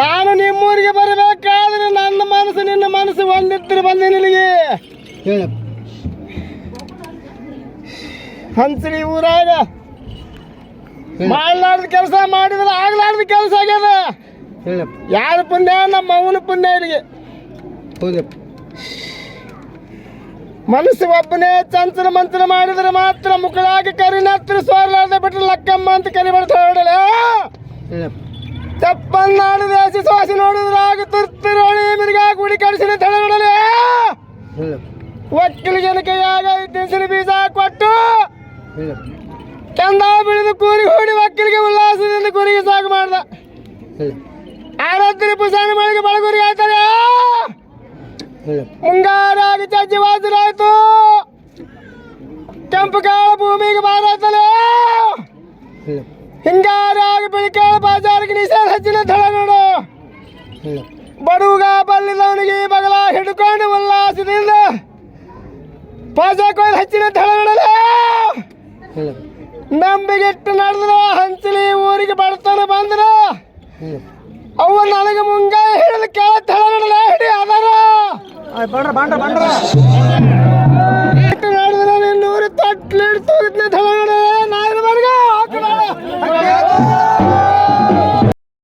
ನಾನು ನಿಮ್ಮೂರಿಗೆ ಬರಬೇಕಾದ್ರೆ ನನ್ನ ಮನಸ್ಸು ನಿನ್ನ ಮನಸ್ಸು ಒಂದಿತ್ತು ಬಂದೆ ನಿನಗೆ. ಹಂಸರಿ ಊರಾಗ. ಮಾಡ್ಲಾರ್ದ ಕೆಲಸ ಮಾಡಿದ್ರೆ ಆಗ್ಲಾರ್ದ ಕೆಲಸ ಆಗ್ಯದ. ಯಾರ ಪುಣ್ಯ? ನಮ್ಮ ಅವನ ಪುಣ್ಯ ಇಲ್ಲಿಗೆ. ಮನಸ್ಸು ಒಬ್ಬನೇ ಚಂಚಲ ಮಂತ್ರ ಮಾಡಿದ್ರೆ ಮಾತ್ರ ಮುಕ್ಕಳಾಗಿ ಕರಿನತ್ರ ಸೋರ್ಲಾರ್ದೆ ಬಿಟ್ರೆ ಲಕ್ಕಮ್ಮ ಅಂತ ಕರಿಬಾರ್ದು ಹೊರಡಲ ಹೇಳಪ್ಪ ತಪ್ಪನ್ನಾಡು ದೇಶ ಸೋಸಿ ನೋಡಿದ್ರೆ ಆಗ ತುರ್ತಿರೋಳಿ ಮಿರ್ಗಾ ಗುಡಿ ಕಡಿಸಿನ ಹೇಳಪ್ಪ ಒಕ್ಕಲಿಗನ ಕೈಯಾಗ ದಿನಸಿನ ಬೀಜ ಕೊಟ್ಟು ಚಂದ ಬಿಳಿದು ಕೂರಿ ಹೂಡಿ ಒಕ್ಕಲಿಗೆ ಉಲ್ಲಾಸದಿಂದ ಕುರಿಗೆ ಸಾಕು ಮಾಡ್ದ. ಆರಾತ್ರಿ ಪುಸಾನ ಮಳೆಗೆ ಬಳಗುರಿ ಆಯ್ತಾರೆ ಮುಂಗಾರಾಗಿ ಚಜ್ಜಿ ವಾಸರಾಯ್ತು ಕೆಂಪು ಕಾಳ ಭೂಮಿಗೆ ಬಾರಾಯ್ತಲೆ ಬಡುಗ ಬಲ್ಲಿದವನಿಗೆ ಬಗಲ ಹಿಡ್ಕೊಂಡು ಉಲ್ಲಾಸದಿಂದ ಪಾಜಕೋಯ್ದು ಹಚ್ಚಿನ ತಳಗಡಲೆ. ನಂಬಿಗೆಟ್ಟು ನಡೆದ್ರ ಹಂಚಲಿ ಊರಿಗೆ ಬಡತನ ಬಂದ್ರ ಅವ ನನಗೆ ಮುಂಗ ಹಿಡಿದು ಕೇಳ ಹಿಡಿ ಅದರ. ನಡೆದ್ರ ನಿನ್ನೂರು ತಟ್ಲಿಡ್ ತೋಗಿದ್ನ ತಳಗಡ.